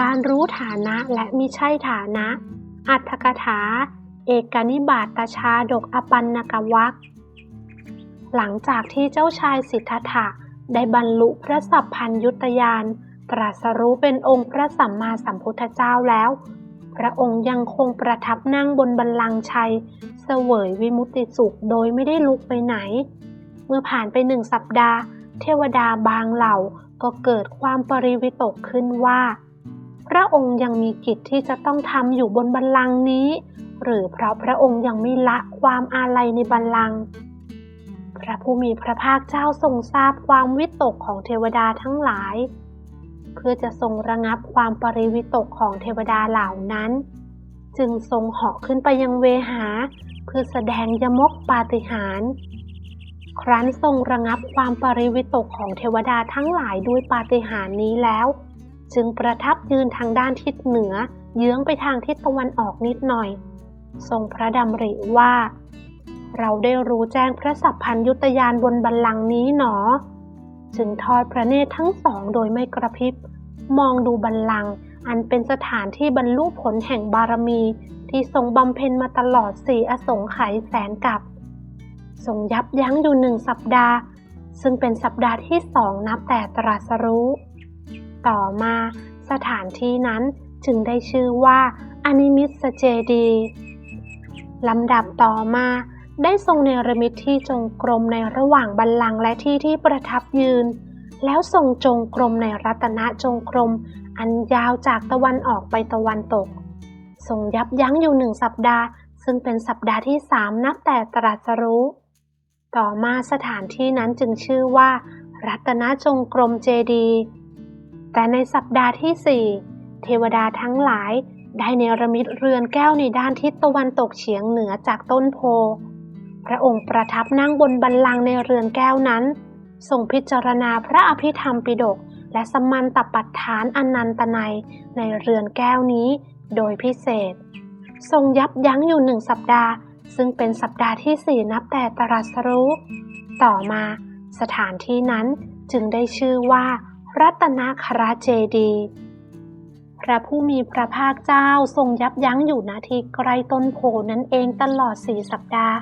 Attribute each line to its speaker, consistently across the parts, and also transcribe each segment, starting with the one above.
Speaker 1: การรู้ฐานะและมิใช่ฐานะ อัตถกถา เอกนิบาตชาดกอปันนกวักหลังจากที่เจ้าชายสิทธัตถะได้บรรลุพระสัพพัญยุตยาน ตรัสรู้เป็นองค์พระสัมมาสัมพุทธเจ้าแล้ว พระองค์ยังคงประทับนั่งบนบัลลังก์ชัย เสวยวิมุตติสุขโดยไม่ได้ลุกไปไหน เมื่อผ่านไปหนึ่งสัปดาห์ เทวดาบางเหล่าก็เกิดความปริวิตกขึ้นว่า พระองค์ยังมีกิจที่จะต้องทำอยู่บนบัลลังก์นี้ หรือเพราะพระองค์ยังไม่ละความอาลัยในบัลลังก์พระผู้มีพระภาคเจ้าทรงทราบความวิตกของเทวดาทั้งหลาย เพื่อจะทรงระงับความปริวิตกของเทวดาเหล่านั้น จึงทรงเหาะขึ้นไปยังเวหา เพื่อแสดงยมกปาฏิหาริย์ครั้นทรงระงับความปริวิตกของเทวดาทั้งหลายด้วยปาฏิหาริย์นี้แล้ว จึงประทับยืนทางด้านทิศเหนือ เยื้องไปทางทิศตะวันออกนิดหน่อย ทรงพระดำริว่า เราได้รู้แจ้งพระสัพพัญยุตยานบนบัลลังก์นี้หนอ จึงทอดพระเนตรทั้งสองโดยไม่กระพริบ มองดูบัลลังก์อันเป็นสถานที่บรรลุผลแห่งบารมีที่ทรงบำเพ็ญมาตลอดสี่อสงไขยแสนกับทรงยับยั้งอยู่หนึ่งสัปดาห์ ซึ่งเป็นสัปดาห์ที่สองนับแต่ตรัสรู้ ต่อมาสถานที่นั้นจึงได้ชื่อว่าอนิมิสเจดีลำดับต่อมาได้ทรงเนรมิตที่จงกรมในระหว่างบัลลังก์และที่ที่ประทับยืน แล้วทรงจงกรมในรัตนจงกรม อันยาวจากตะวันออกไปตะวันตก ทรงยับยั้งอยู่หนึ่งสัปดาห์ ซึ่งเป็นสัปดาห์ที่สามนับแต่ตรัสรู้ ต่อมาสถานที่นั้นจึงชื่อว่า รัตนจงกรมเจดีย์ แต่ในสัปดาห์ที่สี่เทวดาทั้งหลายได้เนรมิตเรือนแก้วในด้านทิศตะวันตกเฉียงเหนือจากต้นโพ พระองค์ประทับนั่งบนบัลลังในเรือนแก้วนั้นทรงพิจารณาพระอภิธรรมปิฎกและสมันตปัฏฐานอนันตนัยในเรือนแก้วนี้โดยพิเศษ ทรงยับยั้งอยู่หนึ่งสัปดาห์ ซึ่งเป็นสัปดาห์ที่สี่นับแต่ตรัสรู้ ต่อมาสถานที่นั้นจึงได้ชื่อว่า รัตนคราเจดี พระผู้มีพระภาคเจ้าทรงยับยั้งอยู่ณที่ใกลต้นโพนั่นเองตลอดสี่สัปดาห์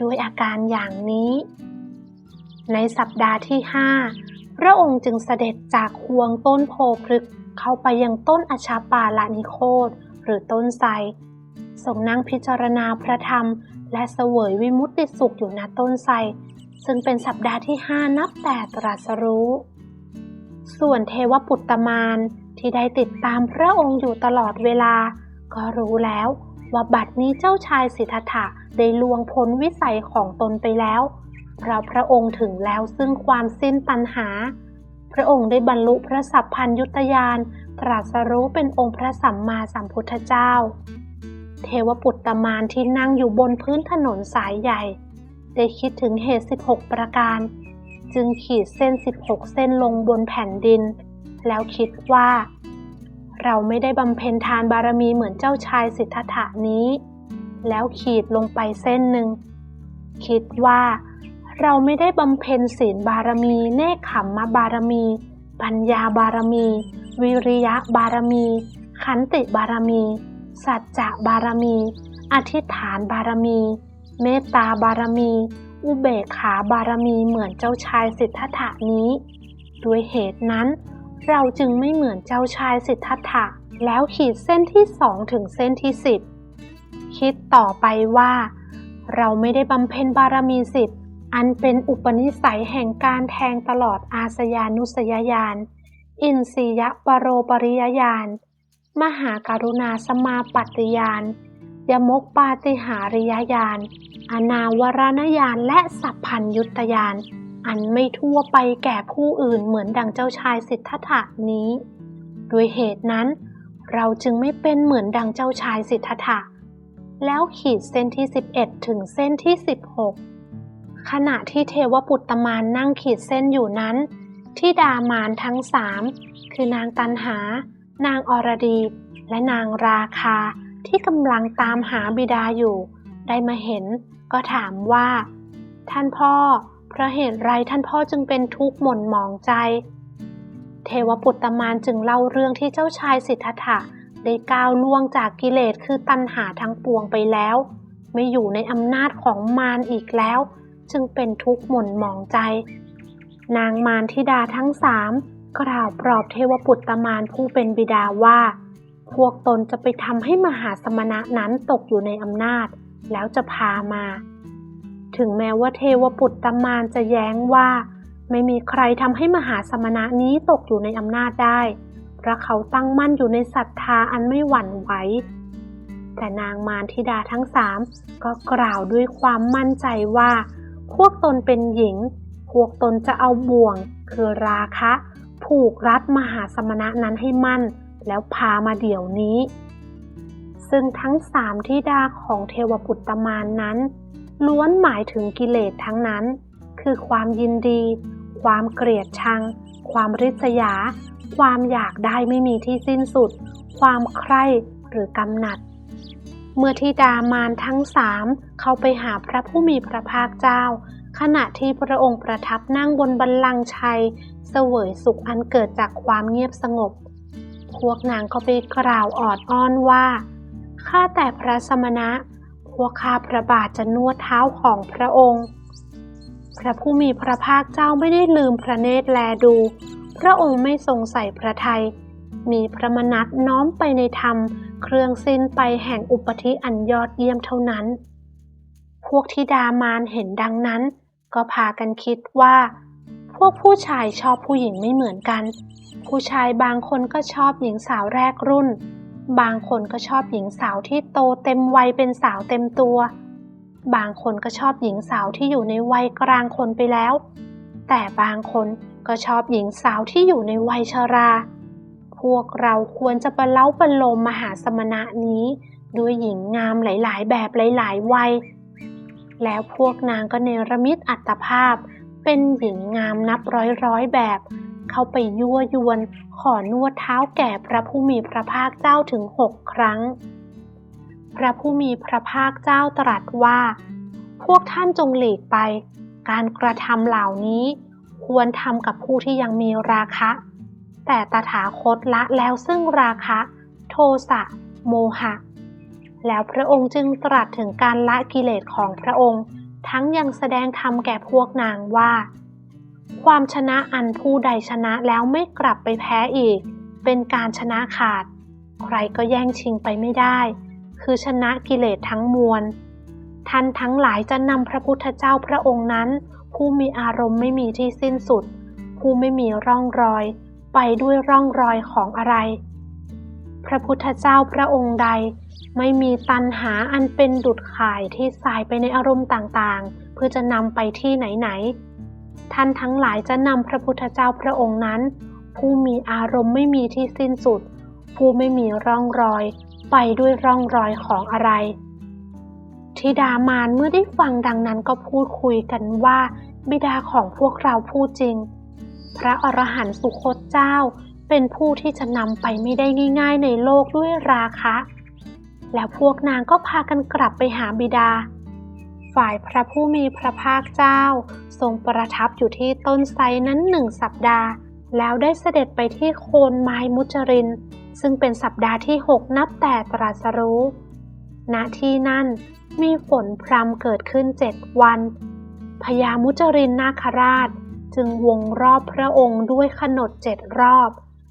Speaker 1: ด้วยอาการอย่างนี้ ในสัปดาห์ที่ห้าพระองค์จึงเสด็จจากควงต้นโพพฤกเข้าไปยังต้นอชาปาลานิโคตหรือต้นไทรทรงนั่งพิจารณาพระธรรม และเสวยวิมุตติสุขอยู่ณต้นไทรซึ่งเป็นสัปดาห์ที่ห้านับแต่ตรัสรู้ ส่วนเทวปุตตมานที่ได้ติดตามพระองค์อยู่ตลอดเวลา ก็รู้แล้วว่าบัดนี้เจ้าชายสิทธัตถะได้ลวงพ้นวิสัยของตนไปแล้วเพราะพระองค์ถึงแล้วซึ่งความสิ้นปัญหา พระองค์ได้บรรลุพระสัพพัญยุตยานตรัสรู้เป็นองค์พระสัมมาสัมพุทธเจ้า เทวปุตตมานที่นั่งอยู่บนพื้นถนนสายใหญ่ ได้คิดถึงเหตุ 16 ประการ จึงขีดเส้น 16 เส้นลงบนแผ่นดิน แล้วคิดว่า เราไม่ได้บำเพ็ญทานบารมีเหมือนเจ้าชายสิทธัตถะนี้ แล้วขีดลงไปเส้นหนึ่ง คิดว่า เราไม่ได้บำเพ็ญศีลบารมี เนคขมมบารมี ปัญญาบารมี วิริยะบารมี ขันติบารมี สัจจะบารมี อธิษฐานบารมี เมตตาบารมี อุเบกขาบารมีเหมือนเจ้าชายสิทธัตถะนี้ ด้วยเหตุนั้น เราจึงไม่เหมือนเจ้าชายสิทธัตถะแล้วขีดเส้นที่สองถึงเส้นที่สิบคิดต่อไปว่า เราไม่ได้บำเพ็ญบารมีสิบอันเป็นอุปนิสัยแห่งการแทงตลอดอาสยานุสยญาณอินทรียปโรปริยญาณมหาการุณาสมาปัตติญาณยมกปาติหาริยญาณ อนาวรณญาณและสัพพัญยุตญาณอันไม่ทั่วไปแก่ผู้อื่นเหมือนดังเจ้าชายสิทธัตถะนี้ ด้วยเหตุนั้น เราจึงไม่เป็นเหมือนดังเจ้าชายสิทธัตถะ แล้วขีดเส้นที่ 11 ถึงเส้นที่ 16 ขณะที่เทวปุตตมานนั่งขีดเส้นอยู่นั้นที่ดามานทั้งสามคือนางตันหา นางอรดี และนางราคาที่กำลังตามหาบิดาอยู่ ได้มาเห็น ก็ถามว่า ท่านพ่อ เพราะเหตุไรท่านพ่อจึงเป็นทุกข์หม่นหมองใจ เทวปุตตมานจึงเล่าเรื่องที่เจ้าชายสิทธัตถะได้ก้าวล่วงจากกิเลสคือตัณหาทั้งปวงไปแล้ว ไม่อยู่ในอำนาจของมารอีกแล้ว จึงเป็นทุกข์หม่นหมองใจ นางมารธิดาทั้งสามกล่าวปลอบเทวปุตตมานผู้เป็นบิดาว่า พวกตนจะไปทำให้มหาสมณะนั้นตกอยู่ในอำนาจ แล้วจะพามา ถึงแม้ว่าเทวปุตตมานจะแย้งว่า ไม่มีใครทำให้มหาสมณะนี้ตกอยู่ในอำนาจได้เพราะเขาตั้งมั่นอยู่ในศรัทธาอันไม่หวั่นไหวแต่นางมารธิดาทั้งสามก็กล่าวด้วยความมั่นใจว่า พวกตนเป็นหญิง พวกตนจะเอาบ่วง คือราคะ ผูกรัดมหาสมณะนั้นให้มั่น แล้วพามาเดี๋ยวนี้ ซึ่งทั้งสามธิดาของเทวปุตตมานนั้น ล้วนหมายถึงกิเลสทั้งนั้น คือความยินดี ความเกลียดชัง ความริษยา ความอยากได้ไม่มีที่สิ้นสุด ความใคร่หรือกำหนัด เมื่อธิดามารทั้งสามเข้าไปหาพระผู้มีพระภาคเจ้า ขณะที่พระองค์ประทับนั่งบนบัลลังก์ชัย เสวยสุขอันเกิดจากความเงียบสงบ พวกนางก็ไปกล่าวออดอ้อนว่า ข้าแต่พระสมณะ พวกข้าพระบาทจะนวดเท้าของพระองค์ พระผู้มีพระภาคเจ้าไม่ได้ลืมพระเนตรแลดู พระองค์ไม่ทรงใส่พระทัย มีพระมนัตน้อมไปในธรรม เครื่องสิ้นไปแห่งอุปธิอันยอดเยี่ยมเท่านั้น พวกธิดามารเห็นดังนั้น ก็พากันคิดว่า พวกผู้ชายชอบผู้หญิงไม่เหมือนกัน ผู้ชายบางคนก็ชอบหญิงสาวแรกรุ่น บางคนก็ชอบหญิงสาวที่โตเต็มวัยเป็นสาวเต็มตัว บางคนก็ชอบหญิงสาวที่อยู่ในวัยกลางคนไปแล้ว แต่บางคนก็ชอบหญิงสาวที่อยู่ในวัยชรา พวกเราควรจะประเล้าประโลมมหาสมณะนี้ด้วยหญิงงามหลายๆ แบบหลายๆวัย แล้วพวกนางก็เนรมิตอัตภาพ เป็นหญิงงามนับร้อยร้อยๆแบบ เข้าไปยั่วยวน ขอนวดเท้าแก่พระผู้มีพระภาคเจ้าถึงหกครั้ง พระผู้มีพระภาคเจ้าตรัสว่า พวกท่านจงหลีกไป การกระทำเหล่านี้ ควรทำกับผู้ที่ยังมีราคะ แต่ตถาคตละแล้วซึ่งราคะ โทสะโมหะ แล้วพระองค์จึงตรัสถึงการละกิเลสของพระองค์ ทั้งยังแสดงธรรมแก่พวกนางว่า ความชนะอันผู้ใดชนะแล้วไม่กลับไปแพ้อีก เป็นการชนะขาด ใครก็แย่งชิงไปไม่ได้ คือชนะกิเลสทั้งมวล ท่านทั้งหลายจะนำพระพุทธเจ้าพระองค์นั้น ผู้มีอารมณ์ไม่มีที่สิ้นสุด ผู้ไม่มีร่องรอย ไปด้วยร่องรอยของอะไร พระพุทธเจ้าพระองค์ใด ไม่มีตัณหาอันเป็นดุดข่ายที่สายไปในอารมณ์ต่างๆ เพื่อจะนำไปที่ไหนๆ ท่านทั้งหลายจะนำพระพุทธเจ้าพระองค์นั้น ผู้มีอารมณ์ไม่มีที่สิ้นสุด ผู้ไม่มีร่องรอย ไปด้วยร่องรอยของอะไรธิดามารเมื่อได้ฟังดังนั้นก็พูดคุยกันว่าบิดาของพวกเราพูดจริง พระอรหันต์สุคตเจ้าเป็นผู้ที่จะนำไปไม่ได้ง่าย ๆ ในโลกด้วยราคะ แล้วพวกนางก็พากันกลับไปหาบิดา ฝ่ายพระผู้มีพระภาคเจ้า ทรงประทับอยู่ที่ต้นไทรนั้นหนึ่งสัปดาห์ แล้วได้เสด็จไปที่โคนไม้มุจริน ซึ่งเป็นสัปดาห์ที่หกนับแต่ตรัสรู้ ณที่นั่นมีฝนพรำเกิดขึ้นเจ็ดวันพญามุจรินนาคราช จึงวงรอบพระองค์ด้วยขนดเจ็ดรอบ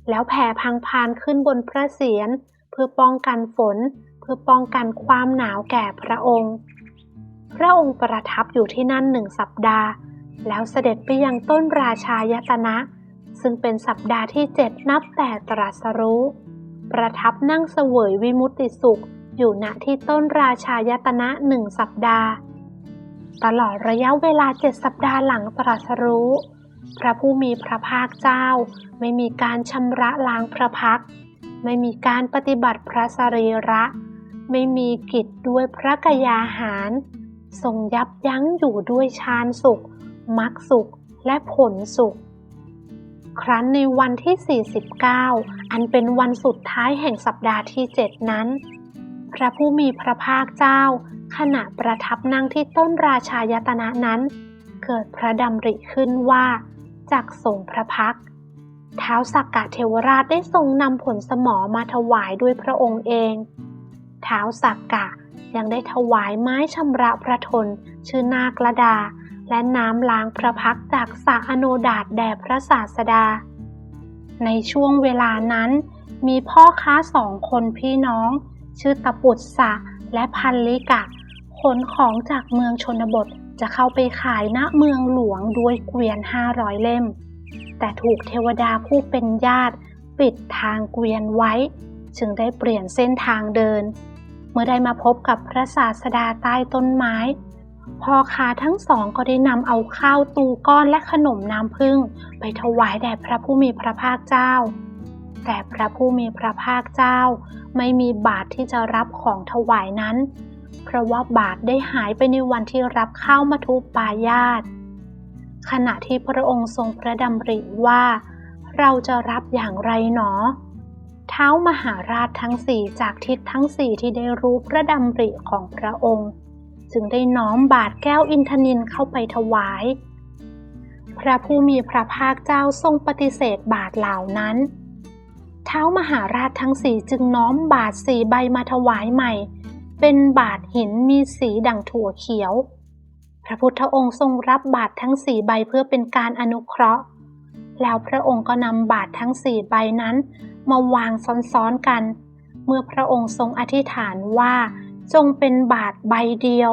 Speaker 1: แล้วแผ่พังพานขึ้นบนพระเศียรเพื่อป้องกันฝน เพื่อป้องกันความหนาวแก่พระองค์ พระองค์ประทับอยู่ที่นั่นหนึ่งสัปดาห์ แล้วเสด็จไปยังต้นราชายตนะ ซึ่งเป็นสัปดาห์ที่เจ็ดนับแต่ตรัสรู้ ประทับนั่งเสวยวิมุตติสุข อยู่ณที่ต้นราชายตนะหนึ่งสัปดาห์ ตลอดระยะเวลาเจ็ดสัปดาห์หลังตรัสรู้ พระผู้มีพระภาคเจ้า ไม่มีการชำระล้างพระพัก ไม่มีการปฏิบัติพระสรีระ ไม่มีกิจด้วยพระกยาหาร ทรงยับยั้งอยู่ด้วยฌานสุขมรรคสุขและผลสุข ครั้นในวันที่ 49 อันเป็นวันสุดท้ายแห่งสัปดาห์ที่ 7 นั้น พระผู้มีพระภาคเจ้า ขณะประทับนั่งที่ต้นราชายตนะนั้น เกิดพระดำริขึ้นว่าจากส่งพระพักตร์ท้าวสักกะเทวราชได้ทรงนำผลสมอมาถวายด้วยพระองค์เอง ท้าวสักกะ ยังได้ถวายไม้ชำระพระทน ชื่อนาคละดา และน้ำล้างพระพักจากสระอโนดาตแด่พระศาสดา ในช่วงเวลานั้น มีพ่อค้าสองคนพี่น้อง ชื่อตะปุตสะและพันลิกะขนของจากเมืองชนบทจะเข้าไปขายณเมืองหลวงด้วยเกวียนห้าร้อยเล่ม แต่ถูกเทวดาผู้เป็นญาติ ปิดทางเกวียนไว้ จึงได้เปลี่ยนเส้นทางเดิน เมื่อได้มาพบกับพระศาสดาใต้ต้นไม้พ่อค้าทั้งสองก็ได้นำเอาข้าวตูก้อนและขนมน้ำผึ้งไปถวายแด่พระผู้มีพระภาคเจ้า แต่พระผู้มีพระภาคเจ้า ไม่มีบาตรที่จะรับของถวายนั้น เพราะว่าบาตรได้หายไปในวันที่รับข้าวมาทุปายาตขณะที่พระองค์ทรงพระดำริว่า เราจะรับอย่างไรหนอ เท้ามหาราชทั้งสี่จากทิศทั้งสี่ที่ได้รู้พระดำริของพระองค์ จึงได้น้อมบาทแก้วอินทนินเข้าไปถวาย พระผู้มีพระภาคเจ้าทรงปฏิเสธบาทเหล่านั้น เท้ามหาราชทั้งสี่จึงน้อมบาทสี่ใบมาถวายใหม่ เป็นบาทหินมีสีดังถั่วเขียว พระพุทธองค์ทรงรับบาททั้งสี่ใบเพื่อเป็นการอนุเคราะห์ แล้วพระองค์ก็นำบาททั้งสี่ใบนั้น มาวางซ้อนๆกัน เมื่อพระองค์ทรงอธิษฐานว่า จงเป็นบาทใบเดียว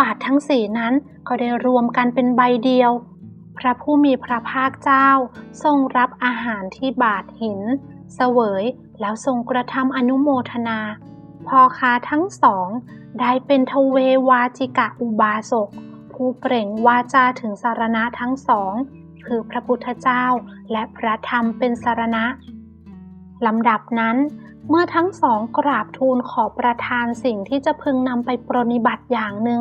Speaker 1: บาททั้งสี่นั้นก็ได้รวมกันเป็นใบเดียว พระผู้มีพระภาคเจ้าทรงรับอาหารที่บาทหิน เสวยแล้วทรงกระทำอนุโมทนาพ่อค้าทั้งสอง ได้เป็นทเววาจิกะอุบาสกผู้เปล่งวาจาถึงสารณะทั้งสอง คือพระพุทธเจ้า และพระธรรมเป็นสารณะลำดับนั้น เมื่อทั้งสองกราบทูลขอประทานสิ่งที่จะพึงนำไปปรนิบัติอย่างหนึ่ง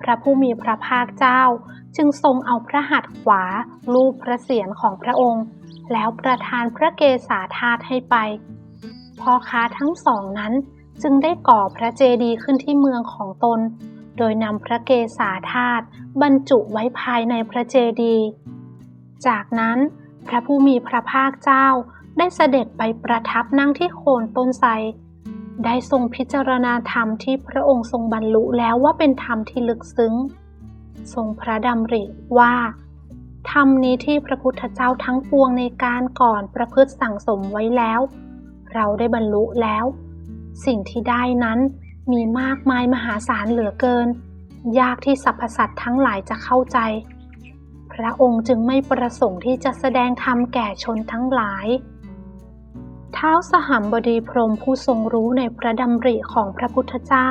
Speaker 1: พระผู้มีพระภาคเจ้าจึงทรงเอาพระหัตถ์ขวาลูบพระเศียรของพระองค์ แล้วประทานพระเกศาธาตุให้ไปพ่อค้าทั้งสองนั้นจึงได้ก่อพระเจดีย์ขึ้นที่เมืองของตน โดยนำพระเกศาธาตุบรรจุไว้ภายในพระเจดีย์ จากนั้นพระผู้มีพระภาคเจ้าได้เสด็จไปประทับนั่งที่โคนต้นไทรได้ทรงพิจารณาธรรมที่พระองค์ทรงบรรลุแล้วว่าเป็นธรรมที่ลึกซึ้ง ทรงพระดำริว่า ธรรมนี้ที่พระพุทธเจ้าทั้งปวงในการก่อนประพฤติสั่งสมไว้แล้ว เราได้บรรลุแล้ว สิ่งที่ได้นั้นมีมากมายมหาศาลเหลือเกิน ยากที่สรรพสัตว์ทั้งหลายจะเข้าใจ พระองค์จึงไม่ประสงค์ที่จะแสดงธรรมแก่ชนทั้งหลาย เท้าสหัมบดีพรมผู้ทรงรู้ในพระดำริของพระพุทธเจ้า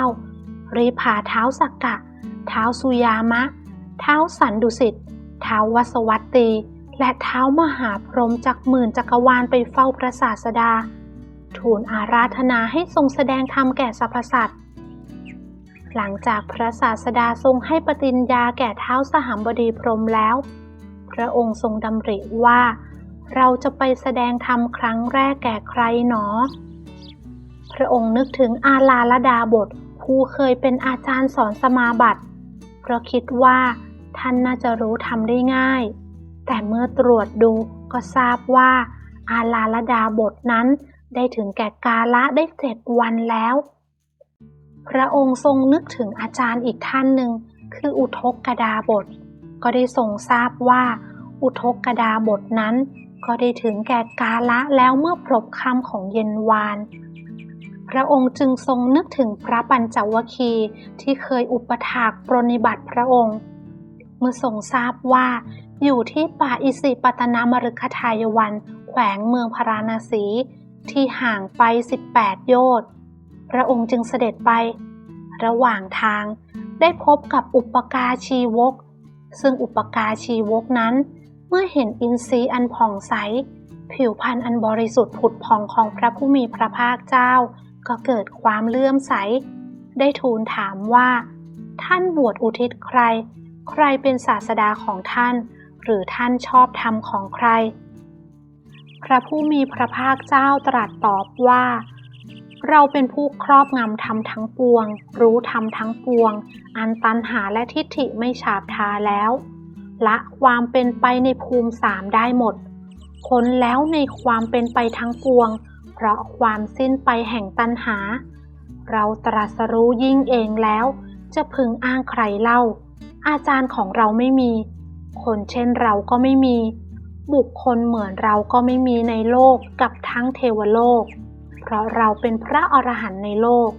Speaker 1: รีพาเท้าสักกะ เท้าสุยามะ เท้าสันดุสิต เท้าวสวัตตี และเท้ามหาพรหมจากหมื่นจักรวาลไปเฝ้าพระศาสดา ทูลอาราธนาให้ทรงแสดงธรรมแก่สรรพสัตว์ หลังจากพระศาสดาทรงให้ปฏิญญาแก่เท้าสหัมบดีพรมแล้ว พระองค์ทรงดำริว่า เราจะไปแสดงธรรมครั้งแรกแก่ใครหนอ พระองค์นึกถึงอาลาลดาบทผู้เคยเป็นอาจารย์สอนสมาบัติ เพราะคิดว่าท่านน่าจะรู้ทำได้ง่าย แต่เมื่อตรวจดูก็ทราบว่า อาลาลดาบทนั้นได้ถึงแก่กาละได้เจ็ดวันแล้ว พระองค์ทรงนึกถึงอาจารย์อีกท่านหนึ่ง คืออุทกกดาบท ก็ได้ทรงทราบว่า อุทกกดาบทนั้น ก็ได้ถึงแก่กาละแล้วเมื่อพรบคำของเย็นวาน พระองค์จึงทรงนึกถึงพระปัญจวคีที่เคยอุปถากปรนิบัติพระองค์ เมื่อทรงทราบว่า อยู่ที่ป่าอิสิปตนามฤคทายวัน แขวงเมืองพาราณสี ที่ห่างไป 18 โยชน์ พระองค์จึงเสด็จไป ระหว่างทางได้พบกับอุปกาชีวก ซึ่งอุปกาชีวกนั้น เมื่อเห็นอินทรีย์อันผ่องใส ผิวพรรณอันบริสุทธิ์ผุดผ่องของพระผู้มีพระภาคเจ้า ก็เกิดความเลื่อมใส ได้ทูลถามว่า ท่านบวชอุทิศใคร ใครเป็นศาสดาของท่าน หรือท่านชอบธรรมของใคร พระผู้มีพระภาคเจ้าตรัสตอบว่า เราเป็นผู้ครอบงำธรรมทั้งปวง รู้ธรรมทั้งปวง อันตันหาและทิฏฐิไม่ฉาบทาแล้ว ละความเป็นไปในภูมิสามได้หมดพ้นแล้วในความเป็นไปทั้งปวง เพราะความสิ้นไปแห่งตัณหา เราตรัสรู้ยิ่งเองแล้ว จะพึงอ้างใครเล่า อาจารย์ของเราไม่มี คนเช่นเราก็ไม่มี บุคคลเหมือนเราก็ไม่มีในโลกกับทั้งเทวโลก เพราะเราเป็นพระอรหันต์ในโลก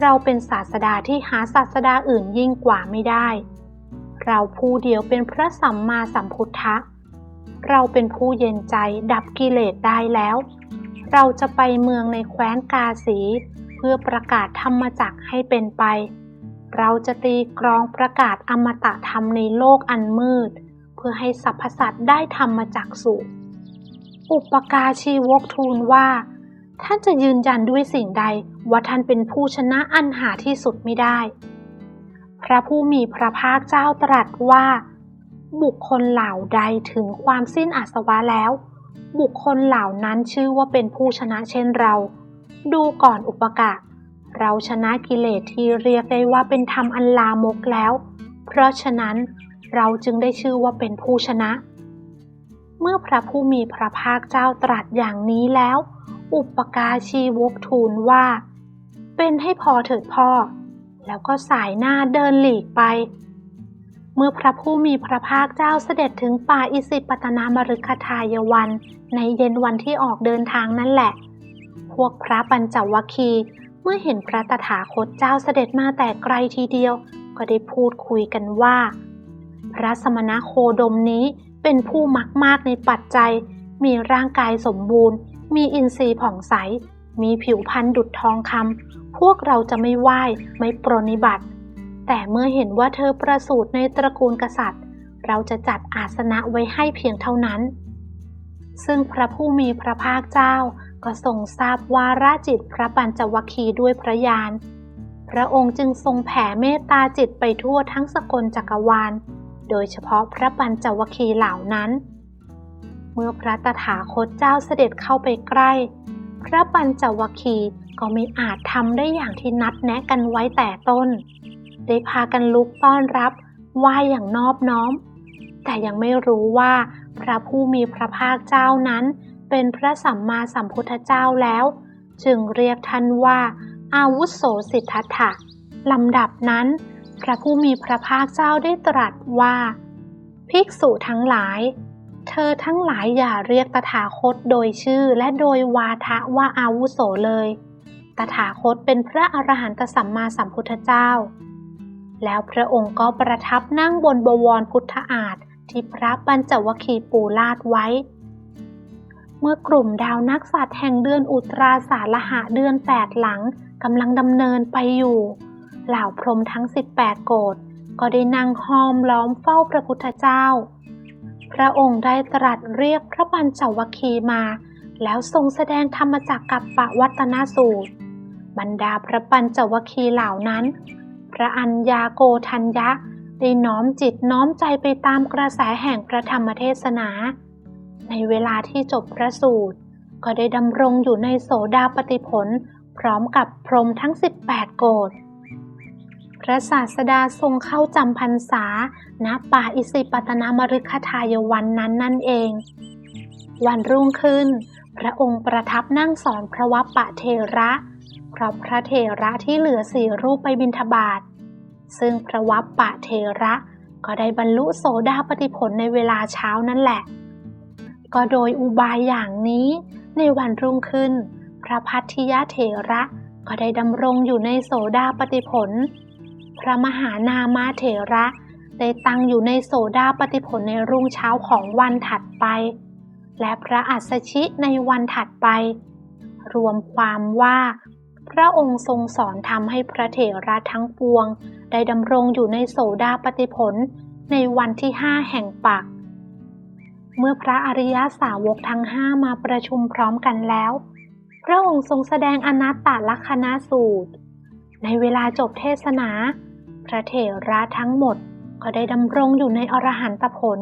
Speaker 1: เราเป็นศาสดาที่หาศาสดาอื่นยิ่งกว่าไม่ได้ เราผู้เดียวเป็นพระสัมมาสัมพุทธะ เราเป็นผู้เย็นใจดับกิเลสได้แล้ว เราจะไปเมืองในแคว้นกาสี เพื่อประกาศธรรมจักให้เป็นไป เราจะตีกรองประกาศอมตะธรรมในโลกอันมืด เพื่อให้สรรพสัตว์ได้ธรรมจักสุอุปกาชีวกทูลว่า ท่านจะยืนยันด้วยสิ่งใดว่าท่านเป็นผู้ชนะอันหาที่สุดไม่ได้ พระผู้มีพระภาคเจ้าตรัสว่า บุคคลเหล่าใดถึงความสิ้นอาสวะแล้ว บุคคลเหล่านั้นชื่อว่าเป็นผู้ชนะเช่นเรา ดูก่อนอุปกะเราชนะกิเลสที่เรียกได้ว่าเป็นธรรมอันลามกแล้ว เพราะฉะนั้นเราจึงได้ชื่อว่าเป็นผู้ชนะ เมื่อพระผู้มีพระภาคเจ้าตรัสอย่างนี้แล้ว อุปกาชีวกทูลว่า เป็นให้พอเถิดพ่อ แล้วก็สายหน้าเดินหลีกไป เมื่อพระผู้มีพระภาคเจ้าเสด็จถึงป่าอิสิปตนามฤคทายวัน ในเย็นวันที่ออกเดินทางนั่นแหละ พวกพระปัญจวัคคีย์เมื่อเห็นพระตถาคตเจ้าเสด็จมาแต่ไกลทีเดียว ก็ได้พูดคุยกันว่า พระสมณโคดมนี้เป็นผู้มักมากในปัจจัย มีร่างกายสมบูรณ์ มีอินทรีย์ผ่องใส มีผิวพรรณดุจทองคำพวกเราจะไม่ไหว้ ไม่ปรนนิบัติ แต่เมื่อเห็นว่าเธอประสูติในตระกูลกษัตริย์ เราจะจัดอาสนะไว้ให้เพียงเท่านั้น ซึ่งพระผู้มีพระภาคเจ้าก็ทรงทราบวาระจิตพระปัญจวัคคีย์ด้วยพระญาณ พระองค์จึงทรงแผ่เมตตาจิตไปทั่วทั้งสกลจักรวาล โดยเฉพาะพระปัญจวัคคีย์เหล่านั้น เมื่อพระตถาคตเจ้าเสด็จเข้าไปใกล้ พระปัญจวคีก็ไม่อาจทำได้อย่างที่นัดแนะกันไว้แต่ต้น ได้พากันลุกต้อนรับไหวอย่างนอบน้อม แต่ยังไม่รู้ว่าพระผู้มีพระภาคเจ้านั้น เป็นพระสัมมาสัมพุทธเจ้าแล้ว จึงเรียกท่านว่า อาวุโสสิทธัตถะลำดับนั้น พระผู้มีพระภาคเจ้าได้ตรัสว่า ภิกษุทั้งหลาย เธอทั้งหลายอย่าเรียกตถาคตโดยชื่อและโดยวาทะว่าอาวุโสเลย ตถาคตเป็นพระอรหันตสัมมาสัมพุทธเจ้า แล้วพระองค์ก็ประทับนั่งบนบวรพุทธอาฏที่พระปัญจวคีปูลาดไว้ เมื่อกลุ่มดาวนักสัตว์แห่งเดือนอุตราสาลหะเดือนแปดหลังกำลังดำเนินไปอยู่ เหล่าพรหมทั้ง 18 โกฏก็ได้นั่งห้อมล้อมเฝ้าพระพุทธเจ้า พระองค์ได้ตรัสเรียกพระปัญจวัคคีย์มา แล้วทรงแสดงธรรมจักกับปวัตนสูตร บรรดาพระปัญจวัคคีย์เหล่านั้น พระอัญญาโกทัญญะได้น้อมจิตน้อมใจไปตามกระแสแห่งพระธรรมเทศนา ในเวลาที่จบพระสูตร ก็ได้ดำรงอยู่ในโสดาปติผล พร้อมกับพรหมทั้ง 18 โกฏ พระศาสดาทรงเข้าจำพรรษา ณ ป่าอิสิปตนามฤคทายวันนั้นนั่นเอง วันรุ่งขึ้น พระองค์ประทับนั่งสอนพระวัปปะเทระเพราะพระเทระที่เหลือสี่รูปไปบิณฑบาต ซึ่งพระวัปปะเทระก็ได้บรรลุโสดาปติผลในเวลาเช้านั่นแหละ ก็โดยอุบายอย่างนี้ในวันรุ่งขึ้น พระพัทธิยเถระก็ได้ดำรงอยู่ในโสดาปติผล พระมหานามาเถระ ได้ตั้งอยู่ในโสดาปติผลในรุ่งเช้าของวันถัดไป และพระอัสสชิในวันถัดไป รวมความว่า พระองค์ทรงสอนทำให้พระเถระทั้งปวง ได้ดำรงอยู่ในโสดาปติผลในวันที่ห้าแห่งปัก เมื่อพระอริยสาวกทั้งห้ามาประชุมพร้อมกันแล้ว พระองค์ทรงแสดงอนัตตลักษณสูตร ในเวลาจบเทศนา พระเถระทั้งหมดก็ได้ดำรงอยู่ในอรหันตผล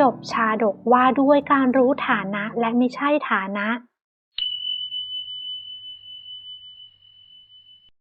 Speaker 1: จบชาดกว่าด้วยการรู้ฐานะและไม่ใช่ฐานะ